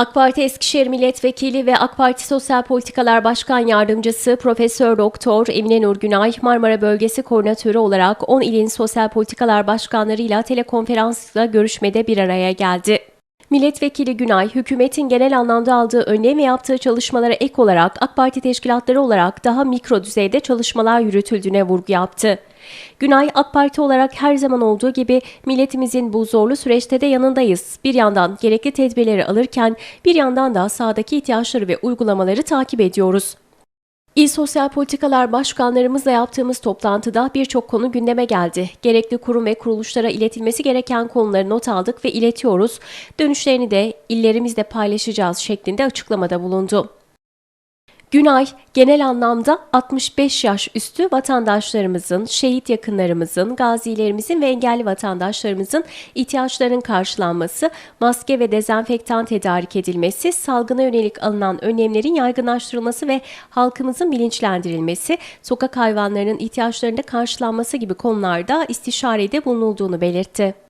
AK Parti Eskişehir Milletvekili ve AK Parti Sosyal Politikalar Başkan Yardımcısı Profesör Doktor Emine Nur Günay, Marmara Bölgesi Koordinatörü olarak 10 ilin sosyal politikalar başkanlarıyla telekonferansla görüşmede bir araya geldi. Milletvekili Günay, hükümetin genel anlamda aldığı önlem ve yaptığı çalışmalara ek olarak AK Parti teşkilatları olarak daha mikro düzeyde çalışmalar yürütüldüğüne vurgu yaptı. Günay, AK Parti olarak her zaman olduğu gibi milletimizin bu zorlu süreçte de yanındayız. Bir yandan gerekli tedbirleri alırken bir yandan da sahadaki ihtiyaçları ve uygulamaları takip ediyoruz. İl Sosyal Politikalar Başkanlarımızla yaptığımız toplantıda birçok konu gündeme geldi. Gerekli kurum ve kuruluşlara iletilmesi gereken konuları not aldık ve iletiyoruz. Dönüşlerini de illerimizle paylaşacağız şeklinde açıklamada bulundu. Günay, genel anlamda 65 yaş üstü vatandaşlarımızın, şehit yakınlarımızın, gazilerimizin ve engelli vatandaşlarımızın ihtiyaçlarının karşılanması, maske ve dezenfektan tedarik edilmesi, salgına yönelik alınan önlemlerin yaygınlaştırılması ve halkımızın bilinçlendirilmesi, sokak hayvanlarının ihtiyaçlarında karşılanması gibi konularda istişarede bulunulduğunu belirtti.